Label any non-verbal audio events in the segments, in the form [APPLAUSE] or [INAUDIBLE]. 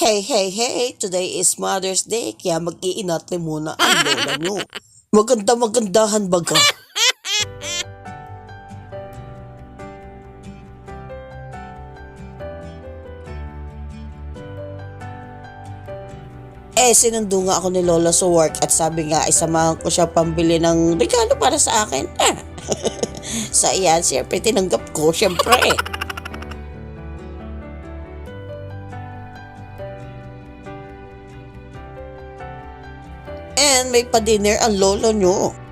Hey, hey, hey! Today is Mother's Day, kaya mag-iinat muna ang lola nyo. [LAUGHS] Maganda magandahan baga. [LAUGHS] Eh, sinundo nga ako ni Lola sa work at sabi nga, isamahan ko siya pambili ng regalo para sa akin. Ah. [LAUGHS] sa iyan, siyempre tinanggap ko, siyempre. And may pa-dinner ang lolo nyo.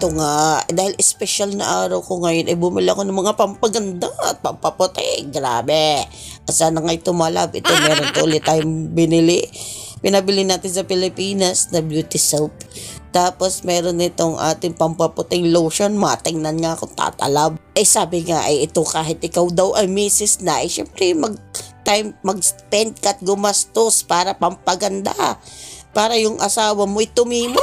Ito nga, dahil special na araw ko ngayon, ay bumili ako ng mga pampaganda at pampaputi. Grabe. Sana nga ito malab. Ito meron [LAUGHS] to ulit tayong binili. Pinabili natin sa Pilipinas na beauty soap. Tapos meron nitong ating pampaputing lotion. Matingnan nga kung tatalab. Eh sabi nga ay ito kahit ikaw daw ay misis na, eh syempre mag time mag-spend ka at gumastos para pampaganda. Para yung asawa mo ay tumimo.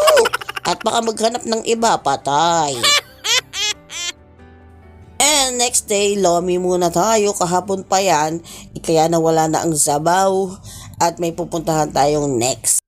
At baka maghanap ng iba, patay. [LAUGHS] And next day, lomi muna tayo. Kahapon pa yan. Kaya nawala na ang sabaw. At may pupuntahan tayong next.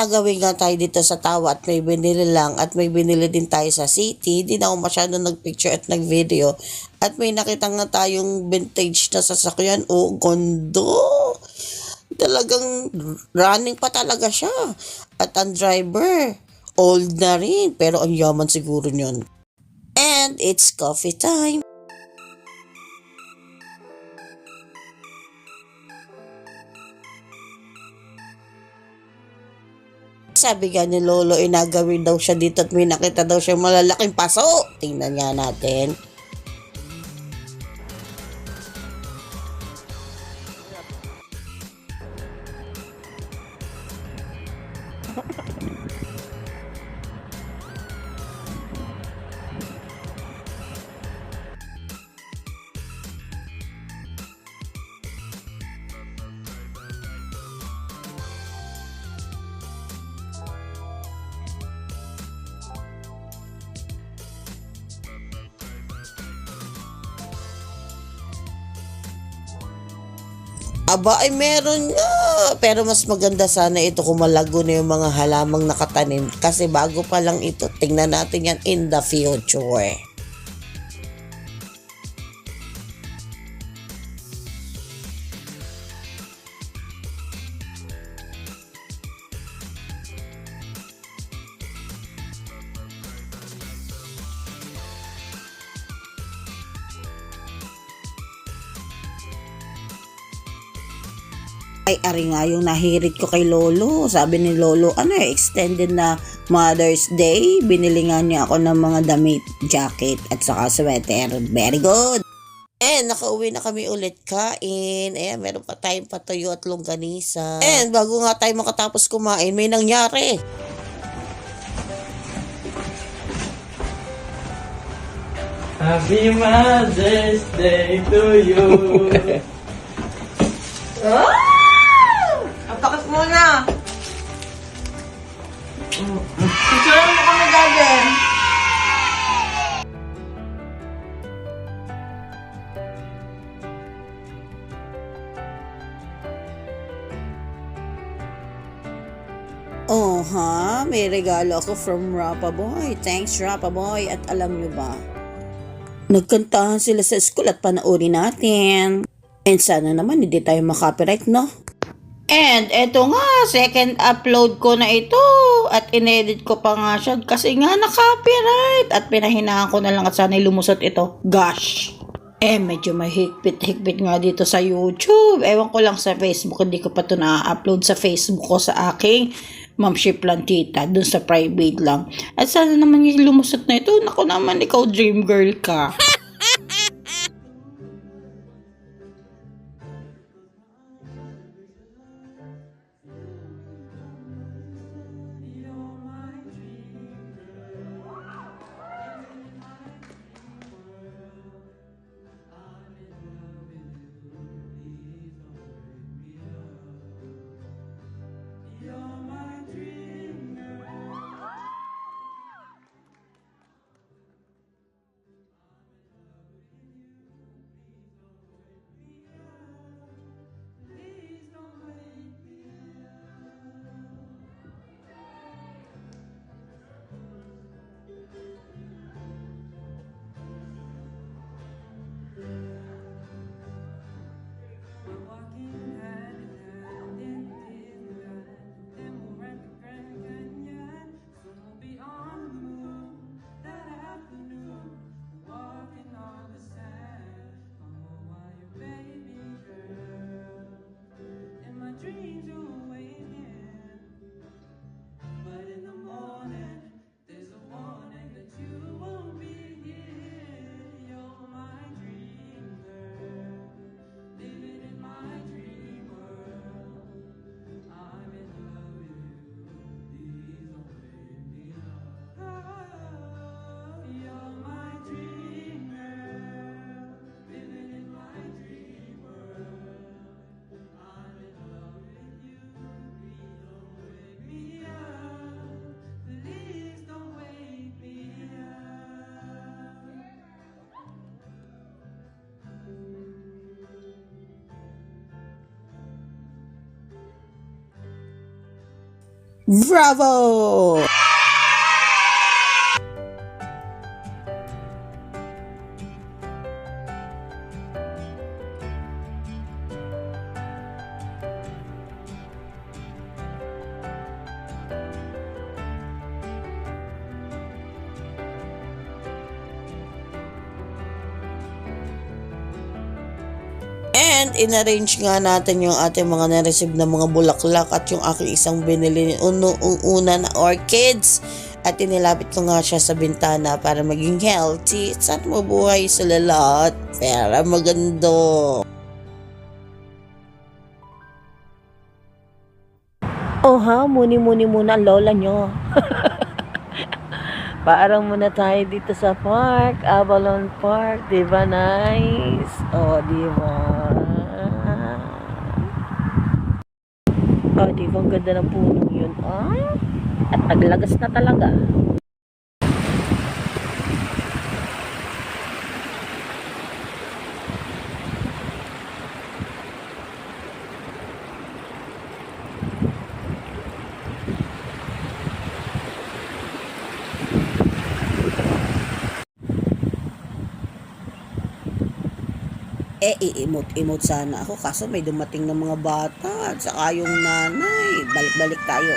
Nagawin nga tayo dito sa tawa at may binili lang at may binili din tayo sa city. Di na ako masyado nagpicture at nagvideo. At may nakita nga tayong vintage na sasakyan. Oh, gondo! Talagang running pa talaga siya. At ang driver, old na rin. Pero ang yaman siguro yun. And it's coffee time. Sabi nga ni Lolo, inagawin daw siya dito at may nakita daw siya malalaking paso. Tingnan nga natin. Aba, ay meron nga. Pero mas maganda sana ito kung malago na yung mga halamang nakatanim. Kasi bago pa lang ito, tingnan natin yan in the future. Ari nga yung nahirit ko kay Lolo. Sabi ni Lolo, ano eh, extended na Mother's Day, binili nga niya ako ng mga damit, jacket, at saka sweater. Very good! And nakauwi na kami ulit kain. Ayan, meron pa tayong patuyo at longganisa. And bago nga tayo makatapos kumain, may nangyari. Happy Mother's Day to you. [LAUGHS] Apakas muna! Picture mo kami, Daddy. Oh, ha? May regalo ako from Rapa Boy. Thanks, Rapa Boy. At alam nyo ba? Nagkantahan sila sa school at panoorin natin. And sana naman hindi tayo makopyright, no? And eto nga, second upload ko na ito. At inedit ko pa nga siya kasi nga na-copyright. At pinahinaan ko na lang at sana lumusot ito. Gosh! Eh, medyo may higpit-higpit nga dito sa YouTube. Ewan ko lang sa Facebook, hindi ko pa ito na-upload sa Facebook ko sa aking Mamshi Plantita, dun sa private lang. At sana naman yung lumusot na ito. Naku naman, ikaw dream girl ka. [LAUGHS] Bravo! And inarrange nga natin yung ating mga na-receive na mga bulaklak at yung aking isang binili uno, una na orchids. At inilapit ko nga siya sa bintana para maging healthy. Sana mabuhay sila lahat. Pero magando. Oh ha, muni-muni muna ang lola nyo. [LAUGHS] Parang muna tayo dito sa park, Avalon Park, di ba nice? Oh, di ba? Oh, di ba ang ganda ng puno yun? Ah, at naglagas na talaga. Eh, iimot-imot sana ako kaso may dumating ng mga bata at saka yung nanay. Balik-balik tayo.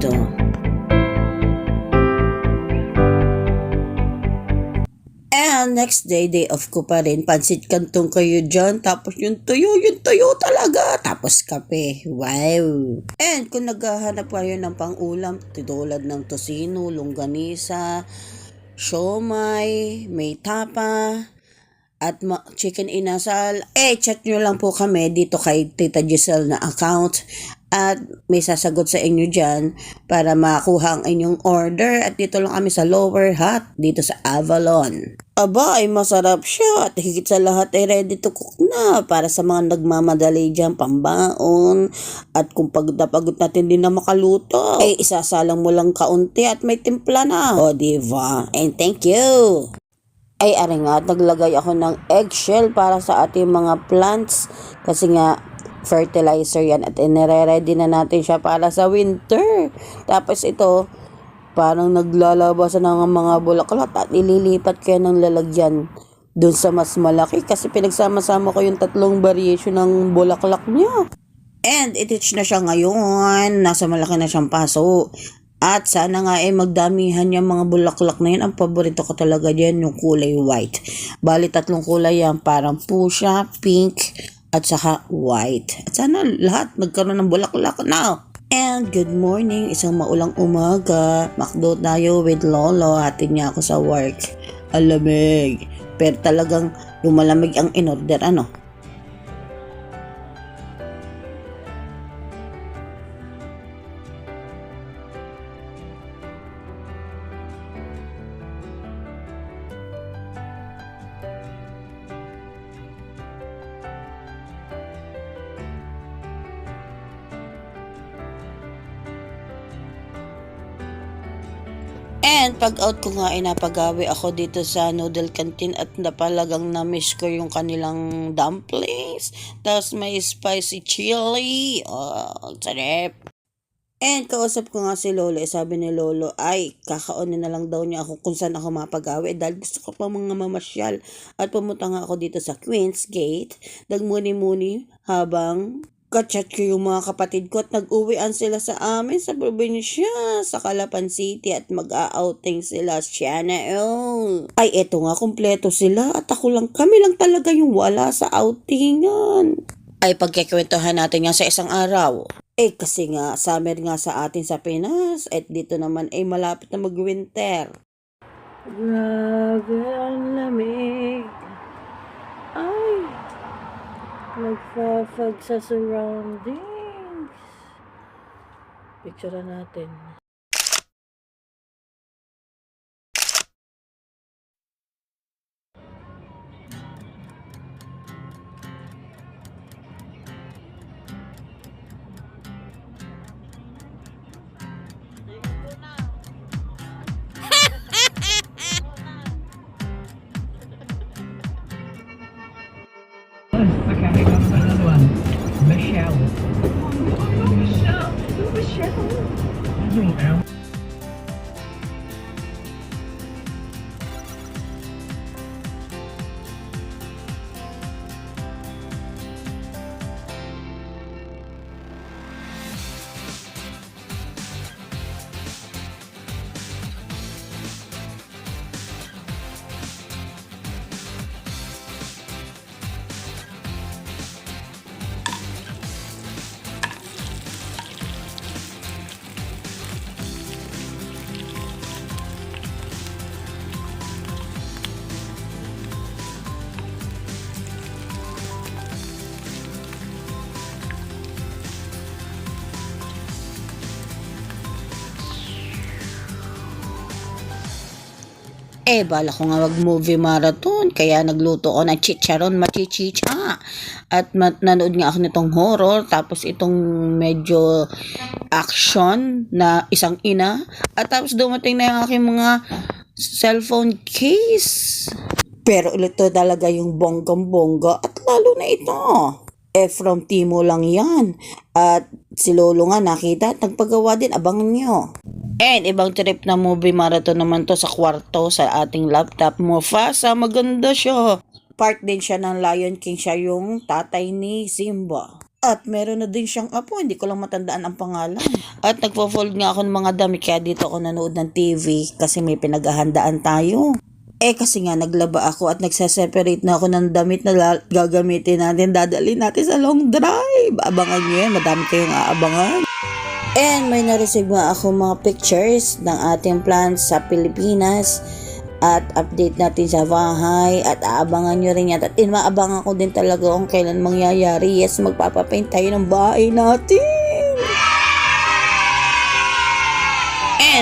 Ganda? And next day, day off ko pa rin. Pansit kantong kayo dyan. Tapos yung tuyo, yung tuyo talaga. Tapos kape. Wow. And kung naghahanap kayo ng pang-ulam, tulad ng tosino, longganisa, siomay, may tapa, at ma- chicken inasal, eh, chat nyo lang po kami dito kay Tita Giselle na account at may sasagot sa inyo dyan para makuha ang inyong order at dito lang kami sa Lower Hut dito sa Avalon. Aba, ay masarap siya at higit sa lahat ay ready to cook na para sa mga nagmamadali dyan pambaon at kung pagod na natin din na makaluto, ay isasalang mo lang kaunti at may timpla na. O, diva? And thank you! ay are nga, naglagay ako ng eggshell para sa ating mga plants kasi nga fertilizer yan at inire-ready na natin siya para sa winter. Tapos ito, parang naglalabasan ng mga bulaklak at ililipat yan ng lalagyan dun sa mas malaki kasi pinagsama-sama ko yung tatlong variation ng bulaklak niya. And ititch na siya ngayon. Nasa malaki na siyang paso. At sana nga eh magdamihan yung mga bulaklak na yun. Ang paborito ko talaga dyan yung kulay white. Bali tatlong kulay yan. Parang fuchsia, pink, at saka white. At sana lahat nagkaroon ng bulaklak now. And good morning, isang maulang umaga. Makdo tayo with Lolo. Hatid niya ako sa work. Alamig. Pero talagang lumalamig ang in-order. Ano? And pag out ko nga ay napagawi ako dito sa noodle canteen at napalagang na-miss ko yung kanilang dumplings. Tapos may spicy chili. Oh, sarap. And kausap ko nga si Lolo, sabi ni Lolo, ay, kakaonin na lang daw niya ako kung saan ako mapagawi dahil gusto ko pa mga mamasyal. At pumunta nga ako dito sa Queen's Gate, nagmuni-muni habang kachat ko yung mga kapatid ko at nag-uwian sila sa amin sa probinsya, sa Calapan City at mag-a-outing sila oh. Ay, eto nga, kompleto sila at ako lang, kami lang talaga yung wala sa outingan. Ay, pagkikwentuhan natin yan sa isang araw. Eh, kasi nga, summer nga sa atin sa Pinas at dito naman ay malapit na mag-winter. Grabe ang lamig. Ay, nagfafag sa surroundings. Picture natin. Michelle. You know. Eh, bala ko nga mag-movie marathon, kaya nagluto ko ng chicharon machichicha. At ma- nanood nga ako nitong horror, tapos itong medyo action na isang ina. At tapos dumating na yung aking mga cellphone case. Pero ito talaga yung bonggang-bongga at lalo na ito. Eh, from Timo lang yan. At si Lolo nga nakita at nagpagawa din, abangan nyo. And ibang trip na movie marathon naman to sa kwarto sa ating laptop. Mufasa, maganda siya. Part din siya ng Lion King, siya yung tatay ni Simba. At meron na din siyang apo, hindi ko lang matandaan ang pangalan. At nagpo-fold nga ako ng mga damit kaya dito ako nanood ng TV kasi may pinaghahandaan tayo. Eh kasi nga naglaba ako at nagsaseparate na ako ng damit na gagamitin natin, dadalhin natin sa long drive. Abangan nyo yan, madami kayong aabangan. And may na-receive nga ako mga pictures ng ating plants sa Pilipinas. At update natin sa bahay. At aabangan nyo rin yan. At inaabangan ko din talaga kung kailan mangyayari. Yes magpapapaint tayo ng bahay natin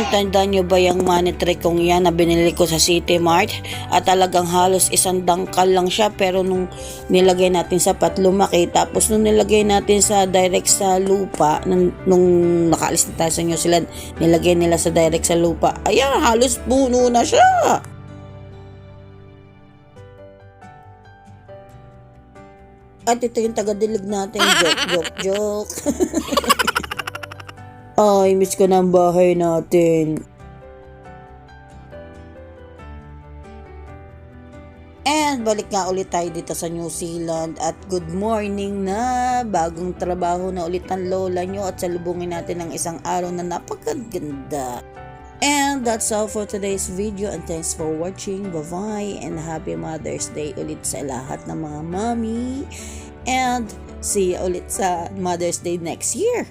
tandaan nyo ba yung money kong yan na binili ko sa City Mart at talagang halos isang dangkal lang siya pero nung nilagay natin sa pat lumaki tapos nung nilagay natin sa direct sa lupa nung, nung nakaalis na tayo sa New Zealand nilagay nila sa direct sa lupa ayan halos puno na siya At ito yung taga-dilig natin. Joke, joke, joke. [LAUGHS] Ay, miss ko ang bahay natin. And balik nga ulit tayo dito sa New Zealand at good morning na bagong trabaho na ulit ang lola nyo at salubungin natin ng isang araw na napakaganda. And that's all for today's video and thanks for watching. Bye-bye and happy Mother's Day ulit sa lahat ng mga mommy. And see you ulit sa Mother's Day next year.